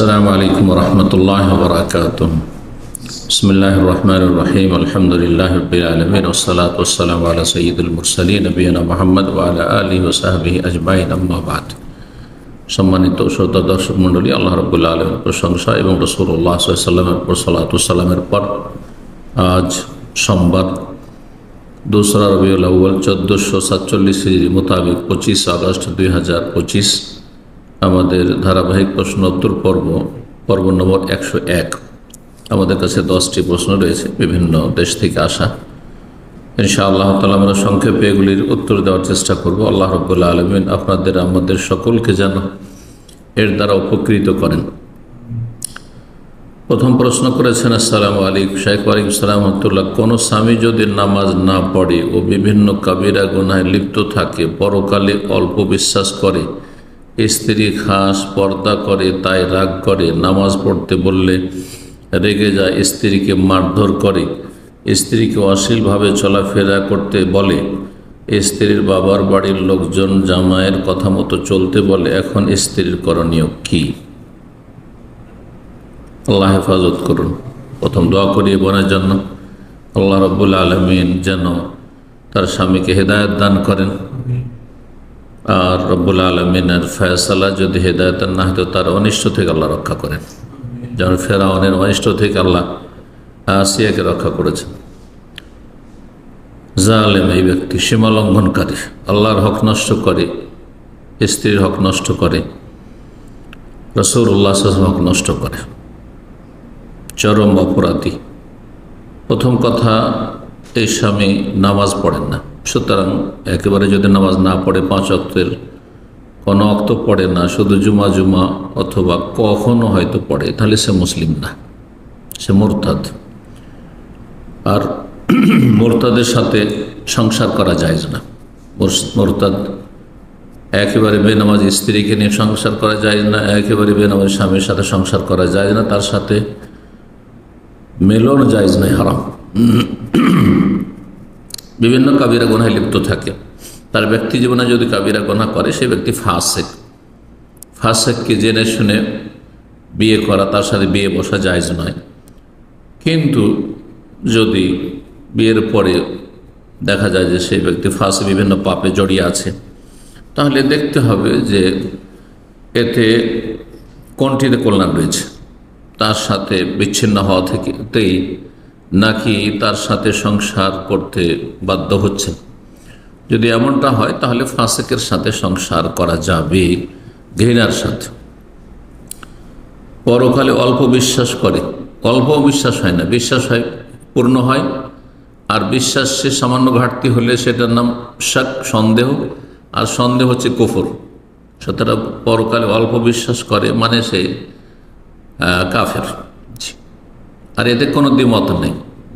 السلام عليكم ورحمة الله وبركاته بسم الله الرحمن الرحيم الحمد لله رب العالمين والصلاة والسلام على سيد المرسلين نبينا محمد وعلى آله وصحبه أجمعين أما بعد সম্মানিত শ্রোতা দর্শক মণ্ডলী আল্লাহ রবুল্লা আলমের প্রশংসা এবং রসুল্লাহ সাল্লামের পর সালাতামের পর আজ সোমবার দোসরা রবিউল আউ্ল চোদ্দোশো সাতচল্লিশ মোতাবেক পঁচিশ আগস্ট দুই হাজার পঁচিশ আমাদের ধারাবাহিক প্রশ্ন উত্তর পর্ব পর্ব নম্বর একশো এক। আমাদের কাছে দশটি প্রশ্ন রয়েছে, বিভিন্ন দেশ থেকে আসা। ইনশা আল্লাহ তালা আমরা সংক্ষেপে এগুলির উত্তর দেওয়ার চেষ্টা করব। আল্লাহ রব্বুল্লা আলমিন আপনাদের, আমাদের সকলকে যেন এর দ্বারা উপকৃত করেন। প্রথম প্রশ্ন করেছেন, আসসালাম আলিক শাইখ আলিক সালামতুল্লাহ কোনো স্বামী যদি নামাজ না পড়ে ও বিভিন্ন কাবিরা গুনায় লিপ্ত থাকে, পরকালে অল্প বিশ্বাস করে স্ত্রী খাস পর্দা করে, তাই রাগ করে, নামাজ পড়তে বললে রেগে যায়, স্ত্রীকে মারধর করে। স্ত্রীকে অশ্লীলভাবে চলাফেরা করতে বলে। স্ত্রীর বাবার বাড়ির লোকজন জামাইয়ের কথা মতো চলতে বলে, এখন স্ত্রীর করণীয় কী? আল্লাহ হেফাজত করুন। প্রথম দোয়া করিয়ে বোনের জন্য। আল্লাহ রব্বুল আলমিন যেন তার স্বামীকে হেদায়ত দান করেন। আর রব্বুল আলমিনের ফয়সালা যদি হেদায়ত না হতো তার অনিষ্ট থেকে আল্লাহ রক্ষা করেন। যেমন ফেরাউনের অনিষ্ট থেকে আল্লাহ আসিয়াকে রক্ষা করেছেন। জালেম এই ব্যক্তি সীমা লঙ্ঘনকারী আল্লাহর হক নষ্ট করে, স্ত্রীর হক নষ্ট করে রসুর উল্লাহ হক নষ্ট করে। চরম অপরাধী। প্রথম কথা, এই স্বামী নামাজ পড়েন না। সুতরাং একেবারে যদি নামাজ না পড়ে পাঁচ অক্তের, কোনো অক্ত পড়ে না, শুধু জুমা জুমা অথবা কখনো হয়তো পড়ে, তাহলে সে মুসলিম না, সে মোরতাদ। আর মোরতাদের সাথে সংসার করা যায় না। মোরতাদ একেবারে বেনামাজ স্ত্রীকে নিয়ে সংসার করা যায় না, একেবারে বেনামাজ স্বামীর সাথে সংসার করা যায় না, তার সাথে মেলন জায়জ নয় হারাম। বিভিন্ন কাবিরা গোনায় লিপ্ত থাকে। তার ব্যক্তি জীবনে যদি কাবিরা গোনা করে, সে ব্যক্তি ফাঁসেক। ফাঁসেককে জেনে শুনে বিয়ে করা, তার সাথে বিয়ে বসা জায়জ নয়। কিন্তু যদি বিয়ের পরে দেখা যায় যে সেই ব্যক্তি ফাঁসে বিভিন্ন পাপে জড়িয়ে আছে, তাহলে দেখতে হবে যে এতে কোনটিতে কল্যাণ রয়েছে। তার সাথে বিচ্ছিন্ন হওয়া থেকেই নাকি তার সাথে সংসার করতে বাধ্য হচ্ছে? যদি এমনটা হয়, তাহলে ফাঁসেকের সাথে সংসার করা যাবে, ঘৃণার সাথে। পরকালে অল্প বিশ্বাস করে। অল্প বিশ্বাস হয় না। বিশ্বাস হয়, পূর্ণ হয়। আর বিশ্বাস সামান্য ঘাটতি হলে সেটার নাম শাক, সন্দেহ। আর সন্দেহ হচ্ছে কুফর। সুতরাং পরকালে অল্প বিশ্বাস করে মানে সে কাফের। আর এতে কোনো দ্বিমত নেই।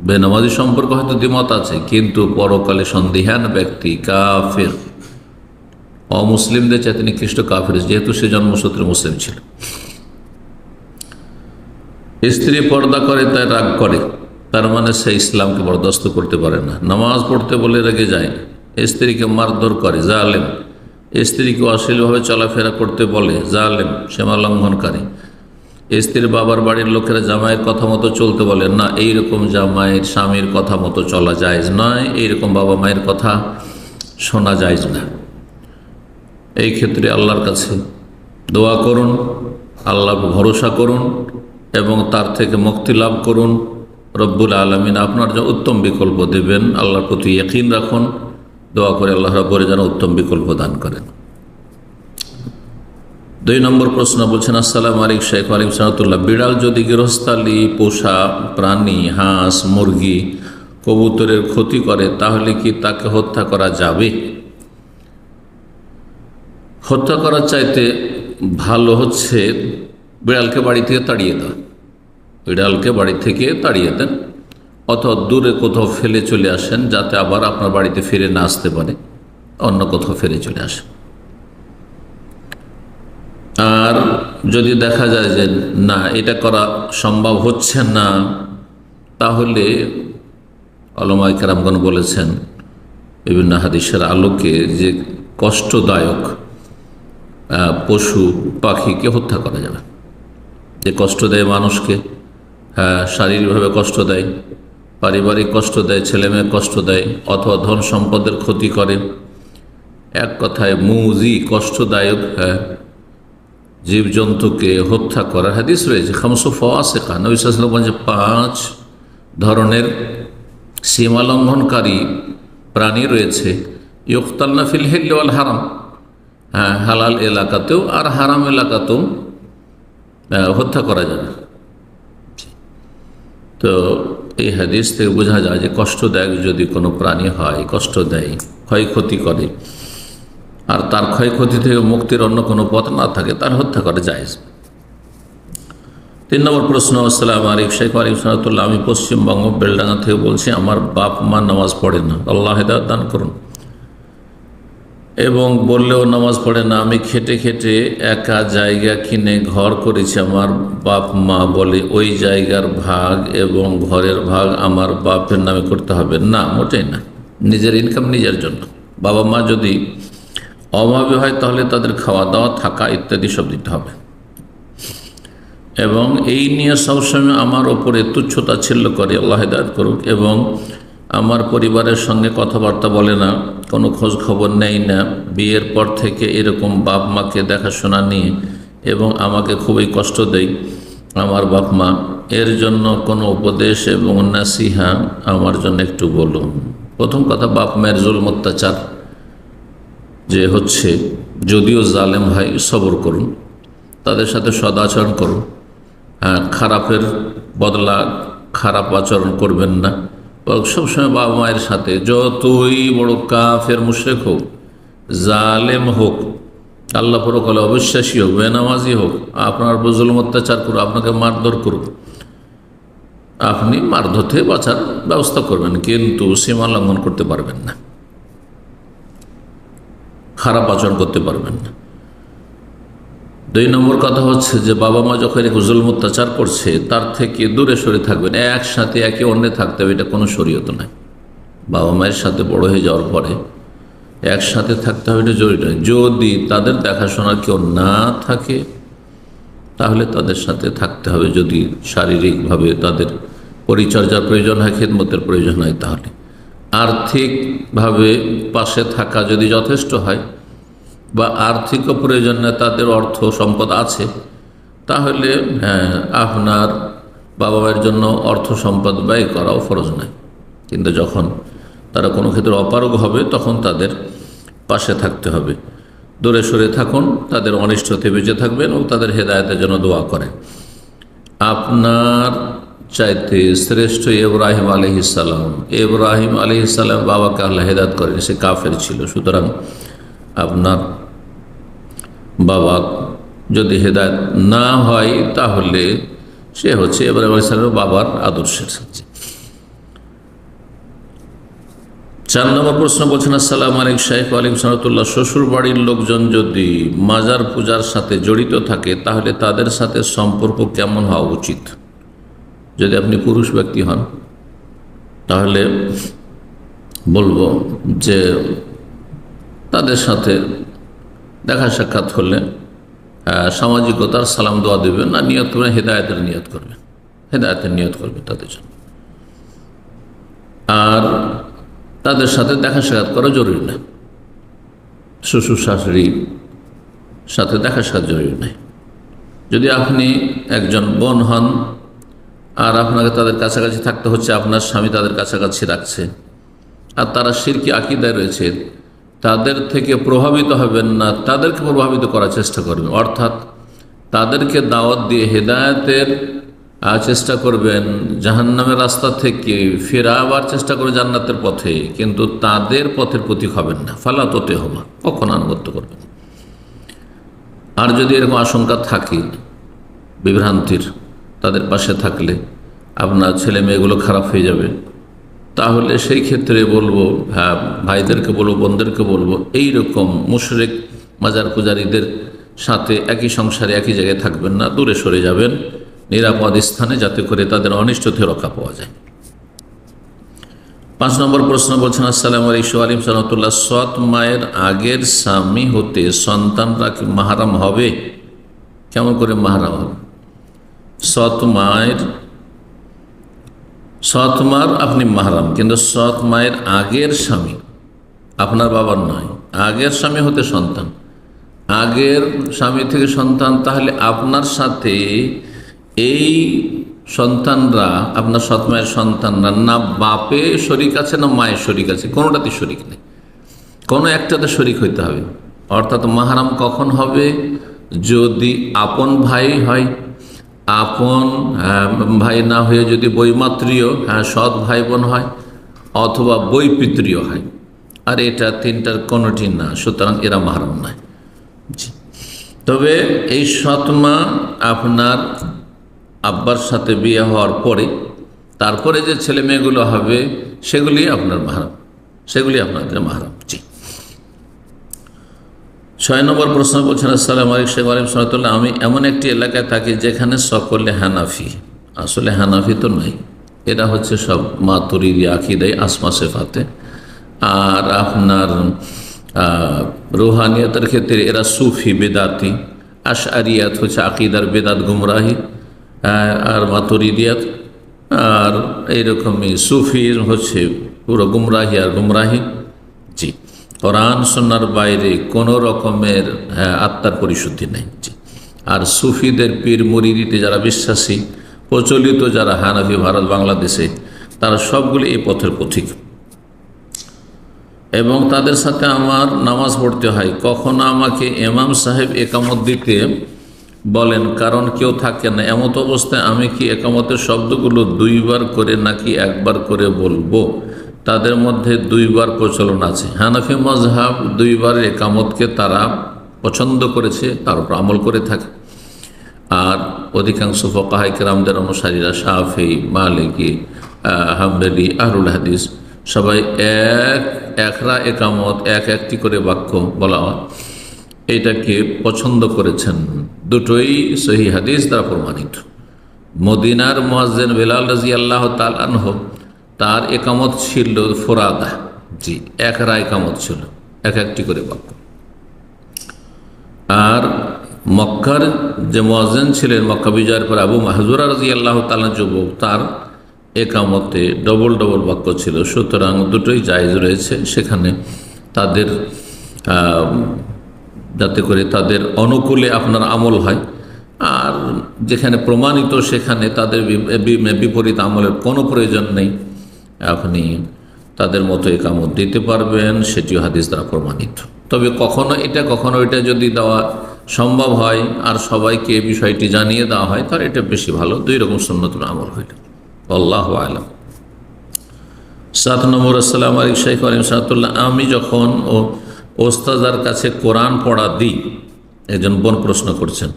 বেনামাজি সম্পর্কে হয়তো দ্বিমত আছে, কিন্তু পরকালে সন্দেহান ব্যক্তি কাফের। অমুসলিমদের চাইতে নিকৃষ্ট কাফের, যেহেতু সে জন্মসূত্রে মুসলিম ছিল। স্ত্রী পর্দা করে, তাই রাগ করে। তার মানে সে ইসলামকে বরদাস্ত করতে পারে না। নামাজ পড়তে বলে রেগে যায় স্ত্রীকে মারধর করে, জালেম। স্ত্রীকে অশ্লীলভাবে চলাফেরা করতে বলে, জালেম, সীমা লঙ্ঘনকারী। স্ত্রীর বাবার বাড়ির লোকেরা জামাইয়ের কথা মতো চলতে বলেন না, এইরকম জামাইয়ের স্বামীর কথা মতো চলা যায় নয়, এইরকম বাবা মায়ের কথা শোনা যায় না। এই ক্ষেত্রে আল্লাহর কাছে দোয়া করুন আল্লাহ ভরসা করুন এবং তার থেকে মুক্তি লাভ করুন। রব্বুল আলমিন আপনার যে উত্তম বিকল্প দেবেন, আল্লাহর প্রতি ইয়কিন রাখুন। দোয়া করে আল্লাহ রব্বরে যেন উত্তম বিকল্প দান করেন। দুই নম্বর প্রশ্ন বলছেন, আসসালাম আলিক শেখ আলিম সাহতুল্লাহ বিড়াল যদি গৃহস্থালী, পোষা, প্রাণী, হাঁস, মুরগি, কবুতরের ক্ষতি করে, তাহলে কি তাকে হত্যা করা যাবে? হত্যা করার চাইতে ভালো হচ্ছে বিড়ালকে বাড়ি থেকে তাড়িয়ে দেওয়া। বিড়ালকে বাড়ি থেকে তাড়িয়ে দেন, অথবা দূরে কোথাও ফেলে চলে আসেন, যাতে আবার আপনার বাড়িতে ফিরে না আসতে পারে, অন্য কোথাও ফেলে চলে আসেন। আর যদি দেখা যায় যে, না, এটা করা সম্ভব হচ্ছে না, তাহলে অলমাই কেরামগণ বলেছেন, বিভিন্ন হাদিসের আলোকে যে কষ্টদায়ক পশু পাখিকে হত্যা করা যাবে। যে কষ্ট দেয় মানুষকে হ্যাঁ শারীরিকভাবে কষ্ট দেয়, পারিবারিক কষ্ট দেয় ছেলে মেয়ে কষ্ট দেয়, অথবা ধন সম্পদের ক্ষতি করে। এক কথায় মুজি কষ্টদায়ক হ্যাঁ জীবজন্তুকে হত্যা করার হাদিস রয়েছে। খামসো ফওয়াসেকা নবিসাম বলছে পাঁচ ধরনের সীমা লঙ্ঘনকারী প্রাণী রয়েছে। ইয়ুক্তাল্লা ফিল হিল্লাল হারাম। হ্যাঁ হালাল এলাকাতেও আর হারাম এলাকাতেও হত্যা করা যাবে। তো এই হাদিস থেকে বোঝা যায় যে কষ্টদায়ক যদি কোনো প্রাণী হয়, কষ্ট দেয়, ক্ষয়ক্ষতি করে। আর তার ক্ষয়ক্ষতি থেকে মুক্তির অন্য কোনো পথ না থাকে, তার হত্যা করে যায় তিন নম্বর প্রশ্ন, আসসালাম আলিক শেখ আলিক সালাতুল্লাহ আমি পশ্চিমবঙ্গ বেলডাঙ্গা থেকে বলছি, আমার বাপ মা নামাজ পড়ে না, আল্লাহ হেদায়ত দান করুন। এবং বললেও নামাজ পড়ে না, আমি খেটে খেটে একা জায়গা কিনে ঘর করেছি, আমার বাপ মা বলে, ওই জায়গার ভাগ এবং ঘরের ভাগ আমার বাপের নামে করতে হবে। না, মোটেই না, নিজের ইনকাম নিজের জন্য। বাবা মা যদি অভাবে হয় তাহলে তাদের খাওয়া দাওয়া থাকা ইত্যাদি সব দিতে হবে। এবং এই নিয়ে সবসময় আমার ওপরে তুচ্ছতা ছিল্ল করে, আল্লাহ হেদায়ত করুক। এবং আমার পরিবারের সঙ্গে কথাবার্তা বলে না, কোনো খোঁজ খবর নেই না। বিয়ের পর থেকে এরকম বাপ মাকে দেখাশোনা নিয়ে এবং আমাকে খুবই কষ্ট দেয় আমার বাপ মা। এর জন্য কোনো উপদেশ এবং নাসিহা আমার জন্য একটু বলুন। প্রথম কথা, বাপ মায়ের জুল অত্যাচার যে হচ্ছে, যদিও জালেম ভাই সবর করুন, তাদের সাথে সদাচরণ করুন হ্যাঁ খারাপের বদলা খারাপ আচরণ করবেন না। সবসময় বাবা মায়ের সাথে, যতই বড় কাফের মুশেক হোক, জালেম হোক, আল্লাহ পরকালে অবিশ্বাসী হোক, বেনামাজি হোক, আপনার জুলুম অত্যাচার করুক, আপনাকে মারধর করুক, আপনি মারধর থেকে বাঁচার ব্যবস্থা করবেন, কিন্তু সীমা লঙ্ঘন করতে পারবেন না। খারাপ আচরণ করতে পারবেন না। দুই নম্বর কথা হচ্ছে যে বাবা মা যখন জুলম, অত্যাচার করছে, তার থেকে দূরে সরে থাকবেন, একসাথে একে অন্যে থাকতে হবে, এটা কোনো শরীয়ত নয় বাবা মায়ের সাথে বড় হয়ে যাওয়ার পরে একসাথে থাকতে হবে, এটা জরুরি নয়। যদি তাদের দেখাশোনার কেউ না থাকে, তাহলে তাদের সাথে থাকতে হবে। যদি শারীরিকভাবে তাদের পরিচর্যার প্রয়োজন হয়, খেদমতের প্রয়োজন হয়, তাহলে। আর্থিকভাবে পাশে থাকা যদি যথেষ্ট হয় বা আর্থিক প্রয়োজনে তাদের অর্থ সম্পদ আছে, তাহলে হ্যাঁ আপনার বাবা মায়ের জন্য অর্থ সম্পদ ব্যয় করাও ফরজ নয়। কিন্তু যখন তারা কোনো ক্ষেত্রে অপারগ হবে, তখন তাদের পাশে থাকতে হবে। দূরে সরে থাকুন, তাদের অনিষ্টতে বেঁচে থাকবেন এবং তাদের হেদায়তের জন্য দোয়া করেন। আপনার চাইতে শ্রেষ্ঠ ইব্রাহিম আলহিসাল্লাম ইব্রাহিম আলহিসাল্লাম বাবাকে আল্লাহ হেদায়ত করেন। সে কাফের ছিল। সুতরাং আপনার বাবা যদি হেদায়ত না হয়, তাহলে সে হচ্ছে ইব্রাহিম আলাইসালামের বাবার আদর্শের সাথে। চার নম্বর প্রশ্ন বলছেন, আসসালাম আলিক শাহেখ আলিম সানতুল্লাহ শ্বশুর বাড়ির লোকজন যদি মাজার পূজার সাথে জড়িত থাকে, তাহলে তাদের সাথে সম্পর্ক কেমন হওয়া উচিত? যদি আপনি পুরুষ ব্যক্তি হন, তাহলে বলব যে তাদের সাথে দেখা সাক্ষাৎ হলে সামাজিকতার সালাম দোয়া দেবেন না নিয়ত করবেন হেদায়তের নিয়ত করবেন। হেদায়তের নিয়ত করবেন তাদের জন্য। আর তাদের সাথে দেখা সাক্ষাৎ করা জরুরি না। শ্বশুর শাশুড়ি সাথে দেখা সাক্ষাৎ জরুরি নাই যদি আপনি একজন বোন হন আর আপনাকে তাদের কাছাকাছি থাকতে হচ্ছে, আপনার স্বামী তাদের কাছাকাছি রাখছে, আর তারা সিরকি আকিদায় রয়েছে তাদের থেকে প্রভাবিত হবেন না, তাদেরকে প্রভাবিত করার চেষ্টা করবেন। অর্থাৎ তাদেরকে দাওয়াত দিয়ে হেদায়তের চেষ্টা করবেন, জাহান্নামের রাস্তা থেকে ফেরাবার চেষ্টা করে জান্নাতের পথে, কিন্তু তাদের পথের প্রতীক হবেন না। ফালা তোতে হবা কখন আনুগত্য করবেন? আর যদি এরকম আশঙ্কা থাকে, বিভ্রান্তির তাদের পাশে থাকলে আপনার ছেলে মেয়েগুলো খারাপ হয়ে যাবে। তাহলে সেই ক্ষেত্রে বলব হ্যাঁ ভাইদেরকে বলব, বোনদেরকে বলব এই রকম মুশরেক মাজার পূজারীদের সাথে একই সংসারে একই জায়গায় থাকবেন না, দূরে সরে যাবেন, নিরাপদ স্থানে যাতে করে তাদের অনিষ্ট থেকে রক্ষা পাওয়া যায়। পাঁচ নম্বর প্রশ্ন বলছেন, আসসালাম আলিশু আলিম সালাতুল্লাহ সৎ মায়ের আগের স্বামী হতে সন্তানরা কি মাহারাম হবে? কেমন করে মাহারাম হবে? সৎ মায়ের সৎ মার আপনি মাহারাম, কিন্তু সৎ মায়ের আগের স্বামী আপনার বাবার নয়। আগের স্বামী হতে সন্তান। আগের স্বামী থেকে সন্তান, তাহলে আপনার সাথে এই সন্তানরা, আপনার সৎ মায়ের সন্তানরা না বাপে শরিক আছে, না মায়ের শরিক আছে, কোনোটাতে শরিক নেই। কোনো একটাতে শরিক হইতে হবে। অর্থাৎ মাহারাম কখন হবে? যদি আপন ভাই হয় আপন আহ, ভাই না হয়ে যদি বৈমাত্রীয় হ্যাঁ সৎ ভাই বোন হয় অথবা বৈপিত্রীয় হয়। আর এটা তিনটার কোনোটি না সুতরাং এরা মাহারাম নয়। তবে এই সৎমা আপনার আব্বার সাথে বিয়ে হওয়ার পরে তারপরে যে ছেলে মেয়েগুলো হবে সেগুলি আপনার মাহারাম সেগুলি আপনাদের মাহারাম। ছয় নম্বর প্রশ্ন বলছেন, আসসালাম আলিক শেখ আলিম সালাতুল্লাহ আমি এমন একটি এলাকায় থাকি যেখানে সকলে হানাফি। আসলে হানাফি তো নয় এরা হচ্ছে সব মাতুরিদি আকিদাই, আসমা সেফাতে। আর আপনার রুহানিয়তের ক্ষেত্রে এরা সুফি বেদাতি, আশআরিয়াত হচ্ছে আকিদার বেদাত গুমরাহি আর মাতুরিদিয়াত, আর এইরকমই সুফি হচ্ছে পুরো গুমরাহি আর গুমরাহি। জি। কোরআন সন্ন্যার বাইরে কোনো রকমের হ্যাঁ, আত্মার পরিশুদ্ধি নেই। আর সুফিদের পীর মরিদিতে যারা বিশ্বাসী প্রচলিত যারা হানাফি ভারত বাংলাদেশে তারা সবগুলি এই পথের পথিক। এবং তাদের সাথে আমার নামাজ পড়তে হয়। কখনো আমাকে এমাম সাহেব একামত দিতে বলেন কারণ কেউ থাকে না। এমত অবস্থায় আমি কি একামতের শব্দগুলো দুইবার করে নাকি একবার করে বলব? তাদের মধ্যে দুইবার প্রচলন আছে। হানাফি মজহাব দুইবার একামতকে তারা পছন্দ করেছে, তার উপর আমল করে থাকে। আর অধিকাংশ ফকাহাইকেরামদের অনুসারীরা শাহি মালিকি হামবেলি আহরুল হাদিস সবাই এক, একরা একামত, এক একটি করে বাক্য বলা হয়। এটাকে পছন্দ করেছেন। দুটোই সহি হাদিস দ্বারা প্রমাণিত। মদিনার মোয়াজ্জেন বেলাল রাজি আল্লাহ তালানহ তার একামত ছিল ফোরাদা। জি একরা একামত ছিল। এক একটি করে বাক্য। আর মক্কার যে মোয়াজেন ছিলেন, মক্কা বিজয়ের পর আবু মাহজুরা রাজি আল্লাহ তালা যুবক, তার একামতে ডবল ডবল বাক্য ছিল। সুতরাং দুটোই জায়জ রয়েছে। সেখানে তাদের যাতে করে তাদের অনুকূলে আপনার আমল হয়। আর যেখানে প্রমাণিত, সেখানে তাদের বিপরীত আমলের কোনো প্রয়োজন নেই। আপনি তাদের মতো একামত দিতে পারবেন, সেটিও হাদিস দ্বারা প্রমাণিত। তবে কখনো এটা কখনো এটা যদি দেওয়া সম্ভব হয়, আর সবাইকে এই বিষয়টি জানিয়ে দেওয়া হয় তার এটা বেশি ভালো। দুই রকম সুন্নতুল আমল হইল। আল্লাহ আলম। সাত নম্বর, আসসালাম আলিক শাইখ আলিম সাহাতুল্লাহ আমি যখন ও ওস্তাজার কাছে কোরআন পড়া দিই, একজন বোন প্রশ্ন করছেন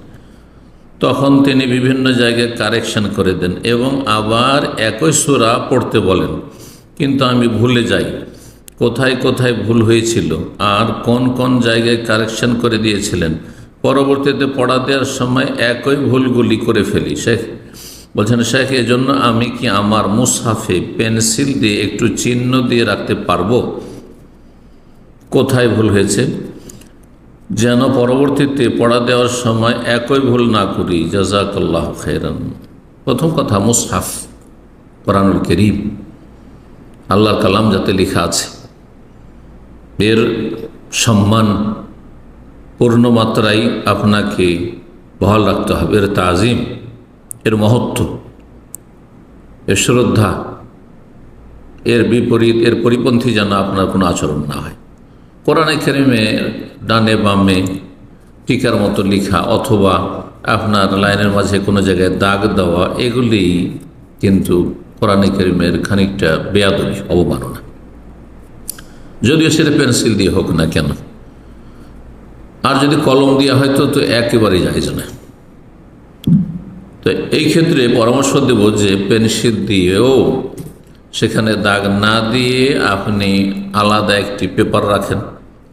তখন তিনি বিভিন্ন জায়গায় কারেকশন করে দেন এবং আবার একই সুরা পড়তে বলেন। কিন্তু আমি ভুলে যাই। কোথায় কোথায় ভুল হয়েছিল? আর কোন কোন জায়গায় কারেকশন করে দিয়েছিলেন? পরবর্তীতে পড়া দেওয়ার সময় একই ভুলগুলি করে ফেলি। শেখ বলছেন, শেখ, এজন্য আমি কি আমার মুসাফে পেন্সিল দিয়ে একটু চিহ্ন দিয়ে রাখতে পারব? কোথায় ভুল হয়েছে? যেন পরবর্তীতে পড়া দেওয়ার সময় একই ভুল না করি। জাজাকাল্লাহ খেরান প্রথম কথা, মুসহাফ, কোরআনুল করিম। আল্লাহর কালাম যাতে লেখা আছে। এর সম্মান পূর্ণ মাত্রায় আপনাকে বহাল রাখতে হবে। এর তাজিম, এর মহত্ব, এর শ্রদ্ধা, এর বিপরীত, এর পরিপন্থী যেন আপনার কোনো আচরণ না হয়। কোরআনে কেরিমের ডানে বামে টিকার মতো লিখা অথবা আপনার লাইনের মাঝে কোনো জায়গায় দাগ দেওয়া, এগুলি কিন্তু কোরআনে কেরিমের খানিকটা বেয়াদবি, অবমাননা। যদিও সেটা পেন্সিল দিয়ে হোক না কেন। আর যদি কলম দেওয়া হয়তো তো একেবারেই যায় না তো এই ক্ষেত্রে পরামর্শ দেব যে পেন্সিল দিয়েও সেখানে দাগ না দিয়ে আপনি আলাদা একটি পেপার রাখেন।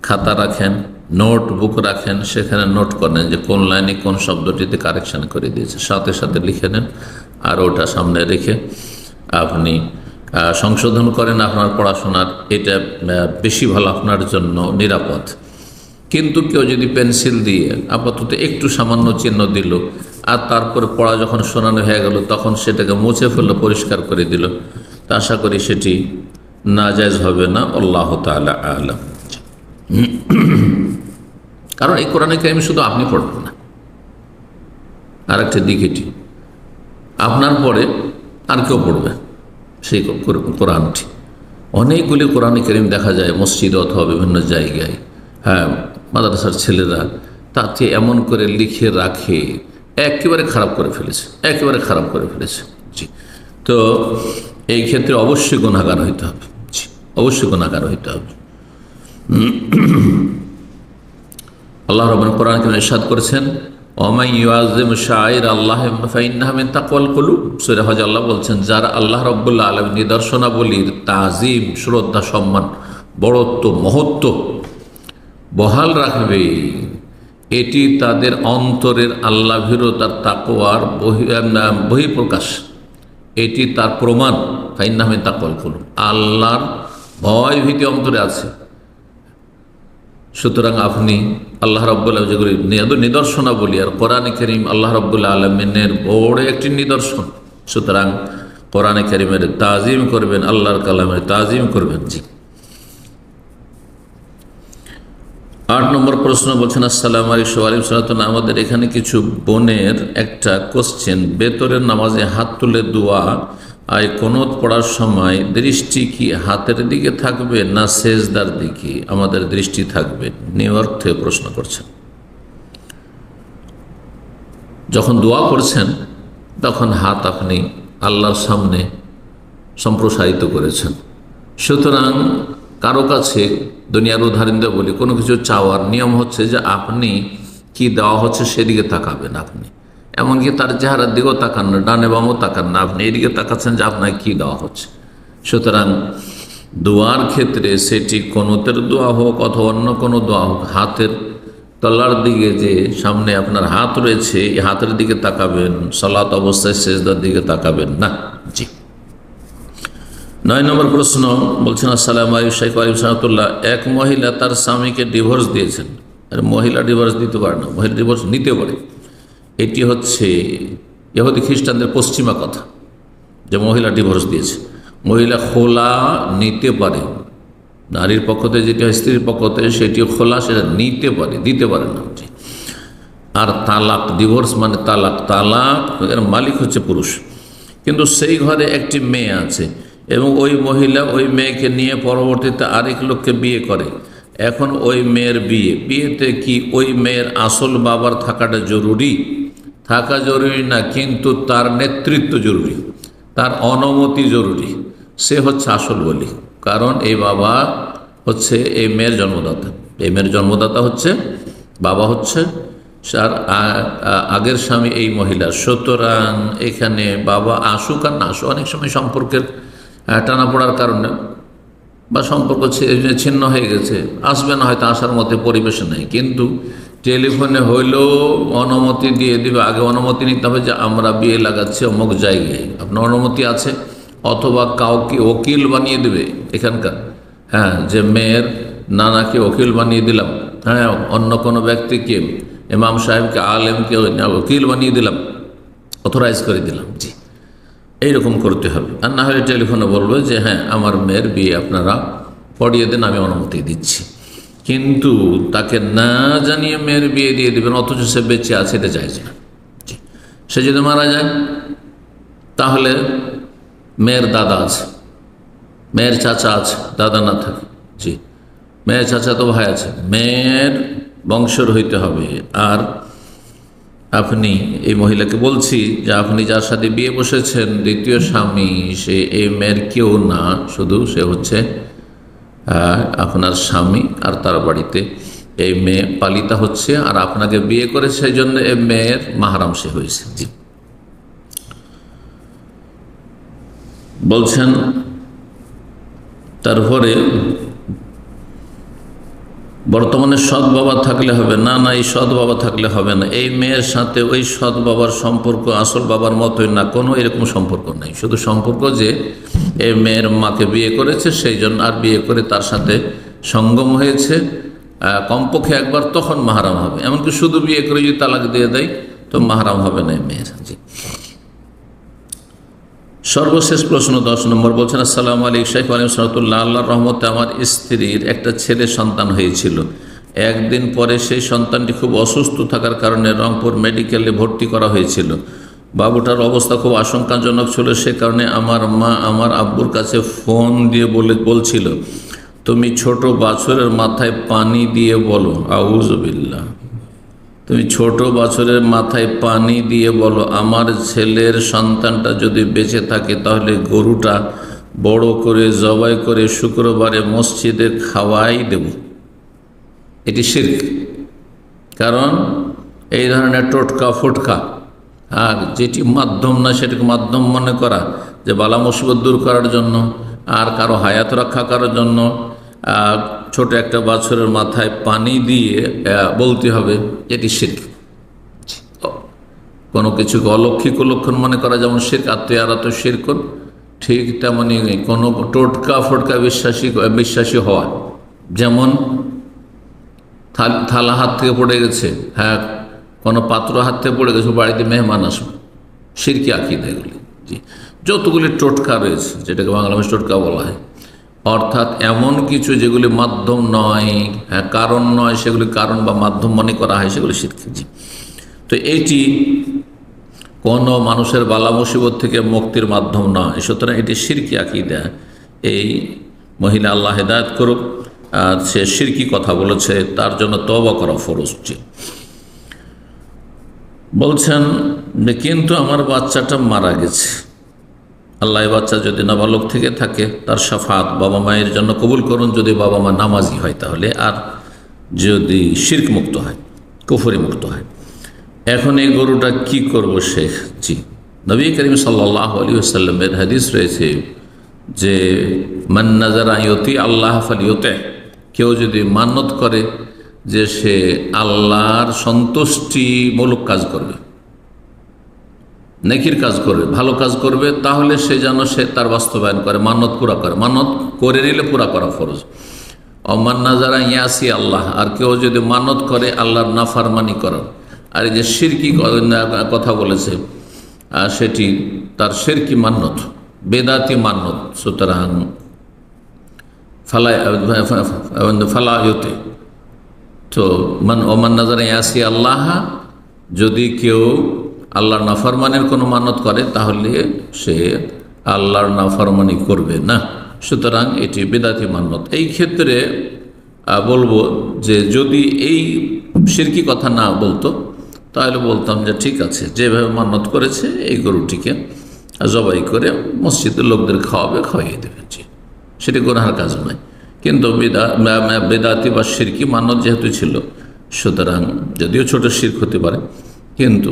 খাতা রাখেন নোটবুক রাখেন, সেখানে নোট করেন যে কোন লাইনে কোন শব্দটিতে কারেকশন করে দিয়েছে। সাথে সাথে লিখে নেন আর ওটা সামনে রেখে আপনি সংশোধন করেন আপনার পড়াশোনার। এটা বেশি ভালো আপনার জন্য নিরাপদ। কিন্তু কেউ যদি পেন্সিল দিয়ে আপাতত একটু সামান্য চিহ্ন দিল আর তারপরে পড়া যখন শোনানো হয়ে গেল তখন সেটাকে মুছে ফেলল, পরিষ্কার করে দিল, তা আশা করি সেটি নাজায়জ হবে না। আল্লাহ তালা আলম। কারণ এই কোরআনে কারিম শুধু আপনি পড়বেন না। আর একটা দিক এটি। আপনার পরে আর কেউ পড়বে সেই কোরআনটি। অনেকগুলি কোরআন করিম দেখা যায়, মসজিদ অথবা বিভিন্ন জায়গায়। হ্যাঁ মাদ্রাসার ছেলেরা তাতে এমন করে লিখে রাখে, একেবারে খারাপ করে ফেলেছে, একেবারে খারাপ করে ফেলেছে। জি। তো এই ক্ষেত্রে অবশ্যই গুণাগার হইতে হবে। জি, অবশ্যই গুণাগার হইতে হবে। আল্লাহ রবন কোরআন কেন ইসাদ করেছেন ওমাই ইউআজিম শাহির আল্লাহ ফাইনাহমিন তাকওয়াল কলু সুরে হজ আল্লাহ বলছেন, যারা আল্লাহ রব্বুল্লাহ আলম নিদর্শনাবলীর তাজিম, শ্রদ্ধা, সম্মান, বড়ত্ব, মহত্ব বহাল রাখবে, এটি তাদের অন্তরের আল্লাহ ভীরতার তাকোয়ার বহিঃপ্রকাশ। এটি তার প্রমাণ ফাইনাহমিন তাকওয়াল কলু আল্লাহর ভয় ভীতি অন্তরে আছে। সুতরাং আপনি আল্লাহ রব্বুল্লাহ যেগুলি নিদর্শনা বলি আর কোরআনে করিম আল্লাহ রব্বুল্লাহ আলমিনের বড় একটি নিদর্শন। সুতরাং কোরআনে করিমের তাজিম করবেন, আল্লাহর কালামের তাজিম করবেন, জি। আট নম্বর প্রশ্ন বলছেন, আসসালাম আলিকু আলিম সালাতন আমাদের এখানে কিছু বোনের একটা কোশ্চেন বেতরের নামাজে হাত তুলে দোয়া আয় কোনত পড়ার সময় দৃষ্টি কি হাতের দিকে থাকবে না সেজদার দিকে আমাদের দৃষ্টি থাকবে? নিউ ইয়র্ক প্রশ্ন করছেন। যখন দোয়া করছেন, তখন হাত আপনি আল্লাহর সামনে সম্প্রসারিত করেছেন। সুতরাং কারও কাছে দুনিয়ার উদাহরণ দিয়ে বলি, কোনো কিছু চাওয়ার নিয়ম হচ্ছে যে আপনি কি দেওয়া হচ্ছে সেদিকে তাকাবেন আপনি। এমনকি তার চেহারার দিকেও তাকান না, ডানে বামও তাকান না। আপনি এদিকে তাকাচ্ছেন যে আপনাকে কী দেওয়া হচ্ছে? সুতরাং দোয়ার ক্ষেত্রে সেটি কোনোতের দোয়া হোক অথবা অন্য কোনো দোয়া হোক, হাতের তলার দিকে যে সামনে আপনার হাত রয়েছে, এই হাতের দিকে তাকাবেন, সালাত অবস্থায় শেষদার দিকে তাকাবেন না। জি। নয় নম্বর প্রশ্ন বলছেন, আসসালাম আলী শেখ আলিম সাহতুল্লাহ এক মহিলা তার স্বামীকে ডিভোর্স দিয়েছেন। আর মহিলা ডিভোর্স দিতে পারে না, মহিলা ডিভোর্স নিতে পারে। এটি হচ্ছে ইহুদি খ্রিস্টানদের পশ্চিমা কথা, যে মহিলা ডিভোর্স দিয়েছে। মহিলা খোলা নিতে পারে। নারীর পক্ষতে যেটি হয়, স্ত্রীর পক্ষতে সেটি খোলা, সেটা নিতে পারে, দিতে পারে না আর তালাক ডিভোর্স মানে তালাক তালাক এর মালিক হচ্ছে পুরুষ। কিন্তু সেই ঘরে একটি মেয়ে আছে এবং ওই মহিলা ওই মেয়েকে নিয়ে পরবর্তীতে আরেক লোককে বিয়ে করে। এখন ওই মেয়ের বিয়ে। বিয়েতে কি ওই মেয়ের আসল বাবার থাকাটা জরুরি? থাকা জরুরি না, কিন্তু তার নেতৃত্ব জরুরি, তার অনুমতি জরুরি। সে হচ্ছে আসল বলি। কারণ এই বাবা হচ্ছে এই মেয়ের জন্মদাতা। এই মেয়ের জন্মদাতা হচ্ছে, বাবা হচ্ছে তার আগের স্বামী এই মহিলা। সুতরাং এখানে বাবা আসুক আর না আসুক, অনেক সময় সম্পর্কের টানা পড়ার কারণে বা সম্পর্ক ছিন্ন হয়ে গেছে। আসবে না হয়তো, আসার মধ্যে পরিবেশ নেই। কিন্তু টেলিফোনে হইলেও অনুমতি দিয়ে দিবে। আগে অনুমতি নিতে হবে যে আমরা বিয়ে লাগাচ্ছি, অমুক জায়গায়। আপনার অনুমতি আছে? অথবা কাউকে ওকিল বানিয়ে দেবে এখানকার। হ্যাঁ যে মেয়ের নানাকে ওকিল বানিয়ে দিলাম। হ্যাঁ অন্য কোনো ব্যক্তিকে, ইমাম সাহেবকে, আলেমকে ওকিল বানিয়ে দিলাম, অথরাইজ করে দিলাম। জি, এইরকম করতে হবে। আর না হলে টেলিফোনে বলবে যে হ্যাঁ আমার মেয়ের বিয়ে আপনারা পড়িয়ে দেন, আমি অনুমতি দিচ্ছি। কিন্তু তাকে না জানিয়ে মেয়ের বিয়ে দিয়ে দেবেন, অথচ সে বেঁচে আছে, এটা চাইছে না। সে যদি মারা যায়, তাহলে মেয়ের দাদা আছে, মেয়ের চাচা আছে, দাদা না থাকে। জি। মেয়ের চাচা তো ভাই আছে, মেয়ের বংশর হইতে হবে। আর আপনি এই মহিলাকে বলছি যে আপনি যার সাথে বিয়ে বসেছেন, দ্বিতীয় স্বামী, সে এই মেয়ের কেউ না, শুধু সে হচ্ছে আপনার স্বামী আর তার বাড়িতে। এই মেয়ে পালিতা হচ্ছে আর আপনাকে বিয়ে করে সেই জন্য এই মেয়ের মাহারাম সে হয়েছে। জি। বলছেন, তারপরে বর্তমানে সৎ বাবা থাকলে হবে না না, এই সৎ বাবা থাকলে হবে না। এই মেয়ের সাথে ওই সৎ বাবার সম্পর্ক, আসল বাবার মতোই না, কোনো এরকম সম্পর্ক নেই। শুধু সম্পর্ক যে এই মেয়ের মাকে বিয়ে করেছে, সেই জন্য আর বিয়ে করে তার সাথে সঙ্গম হয়েছে। কমপক্ষে একবার তখন মাহারাম হবে। এমনকি শুধু বিয়ে করে যদি তালাক দিয়ে দেয়, তো মাহারাম হবে না এই মেয়ের। জি। সর্বশেষ প্রশ্ন দশ নম্বর বলছেন, আসসালামু আলাইকুম শেখ আলিম সালাতুল্লাহ আল্লাহ রহমতে আমার স্ত্রীর একটা ছেলে সন্তান হয়েছিল। একদিন পরে সেই সন্তানটি খুব অসুস্থ থাকার কারণে রংপুর মেডিকেলে ভর্তি করা হয়েছিল। বাবুটার অবস্থা খুব আশঙ্কাজনক ছিল, সে কারণে আমার মা আমার আব্বুর কাছে ফোন দিয়ে বলে, বলছিল, তুমি ছোট বাছরের মাথায় পানি দিয়ে বলো আউজবিল্লা তুমি ছোট বছরের মাথায় পানি দিয়ে বলো, আমার ছেলের সন্তানটা যদি বেঁচে থাকে, তাহলে গরুটা বড় করে জবাই করে শুক্রবারে মসজিদে খাওয়াই দেব। এটি শির্ক। কারণ এই ধরনের টোটকা ফুটকা, আর যেটি মাধ্যম না, সেটাকে মাধ্যম মনে করা, যে বালা মুসিবত দূর করার জন্য, আর কারও হায়াত রক্ষা করার জন্য ছোট একটা বাছরের মাথায় পানি দিয়ে বলতে হবে এটি শির্ক। কোনো কিছুকে অলৌকিক লক্ষণ মনে করা যেমন শির্ক, আত্মীয়ারা তো শিরকন ঠিক তেমনই কোনো টোটকা ফটকা বিশ্বাসী বিশ্বাসী হওয়া। যেমন থাল- হাত থেকে পড়ে গেছে হ্যাঁ কোনো পাত্র হাত থেকে পড়ে গেছে, বাড়িতে মেহমান আসবে। সিরকি আকিদা এগুলি। জি, যতগুলি টোটকা রয়েছে, যেটাকে বাংলা টোটকা বলা হয়। অর্থাৎ এমন কিছু যেগুলি মাধ্যম নয় হ্যাঁ কারণ নয়, সেগুলি কারণ বা মাধ্যম মনে করা হয়, সেগুলি শিরকি তো এটি কোনো মানুষের বালা মুসিবত থেকে মুক্তির মাধ্যম নয়। সুতরাং এটি সিরকি আকিদা। এই মহিলা আল্লাহ হেদায়ত করুক, আর সে সিরকি কথা বলেছে, তার জন্য তবা করা ফরজ উচিত। বলছেন কিন্তু আমার বাচ্চাটা মারা গেছে। আল্লাহ বাচ্চা যদি নাবালক থেকে থাকে, তার সাফাত বাবা মায়ের জন্য কবুল করুন। যদি বাবা মা নামাজি হয় তাহলে, আর যদি শির্ক মুক্ত হয়, কুফরি মুক্ত হয়। এখন এই গরুটা কি করব শেখ জি? নবী করিম সাল্লাহ আলী আসাল্লামের হাদিস রয়েছে যে মান্নাজার ইয়তি আল্লাহ ফালিয়তে কেউ যদি মান্নত করে যে সে আল্লাহর সন্তুষ্টিমূলক কাজ করবে। নেকির কাজ করবে, ভালো কাজ করবে, তাহলে সে যেন সে তার বাস্তবায়ন করে মান্যত পুরা করে। মান্যত করে নিলে পুরা করা ফরজ। অমান্না যারা ইয়াসি আল্লাহ, আর কেউ যদি মানত করে, আল্লাহর নাফারমানি করেন আর এই যে সিরকি কথা বলেছে সেটি তার সেরকি মান্যত বেদাতি মান্যত সুতরাং ফালাই ফালায়তে। তো মান ওমান নাজার ইয়াসি আল্লাহ, যদি কেউ আল্লাহর নাফরমানের কোনো মানত করে, তাহলে সে আল্লাহর নাফরমানি করবে না। সুতরাং এটি বেদাতি মান্যত এই ক্ষেত্রে বলব যে যদি এই সিরকি কথা না বলতো, তাহলে বলতাম যে ঠিক আছে, যেভাবে মান্যত করেছে, এই গরুটিকে জবাই করে মসজিদের লোকদের খাওয়াবে, খাওয়াইয়ে দেবে সেটি গোনার কাজ নয়। কিন্তু বেদাতি বা সিরকি মান্যত যেহেতু ছিল, সুতরাং যদিও ছোট শির্ক হতে পারে কিন্তু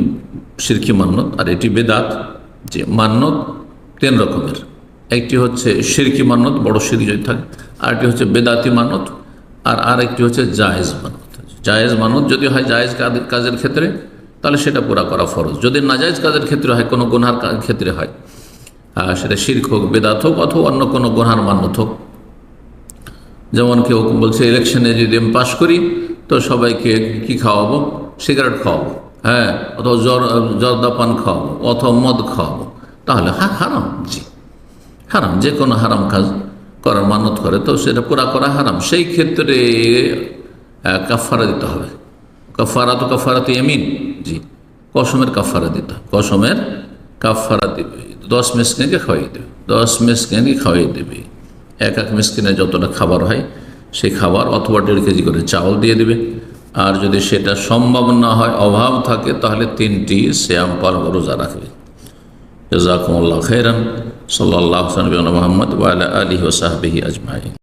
সিরকি মান্যত আর এটি বেদাত যে মান্যত তিন রকমের। একটি হচ্ছে সিরকি মান্যত বড় সিরকি যদি থাকে, আরেকটি হচ্ছে বেদাতি মানত আর আরেকটি হচ্ছে জায়েজ মানত জায়েজ মানত যদি হয় জায়েজ কাজের- ক্ষেত্রে, তাহলে সেটা পুরা করা ফরজ। যদি নাজায়েজ কাজের ক্ষেত্রে হয়, কোনো গুনহার কা- ক্ষেত্রে হয় সেটা শির্ক হোক, বেদাত হোক, অথবা অন্য কোনো গুনহার মান্যত হোক। যেমন কেউ বলছে ইলেকশনে যদি আমি পাশ করি, তো সবাইকে কি খাওয়াবো? সিগারেট খাওয়াবো। হ্যাঁ অথবা জর্দা পান খাওয়াবো, অথবা মদ খাওয়াবো, তাহলে হারাম জি। হারাম, যে কোনো হারাম কাজ করার মানত করে, তো সেটা পুরা করা হারাম। সেই ক্ষেত্রে কাফারা দিতে হবে। কাফারা তো কাফারা তো এমিন জি। কসমের কাফারা দিতে। কসমের কাফারা দিবে। দশ মেসকিনকে খাওয়াই দেবে। দশ মেসকিনকে খাওয়াই দেবে। এক এক মেসকিনে যতটা খাবার হয় সেই খাবার অথবা দেড় কেজি করে চাউল দিয়ে দেবে। আর যদি সেটা সম্ভব না হয়, অভাব থাকে, তাহলে তিনটি শ্যাম পাল রোজা রাখবে। জাজাকুমুল্লাহ খেরান সাল্লাহ মোহাম্মদ ওয়ালা আলী ওসাহবিহি আজমাই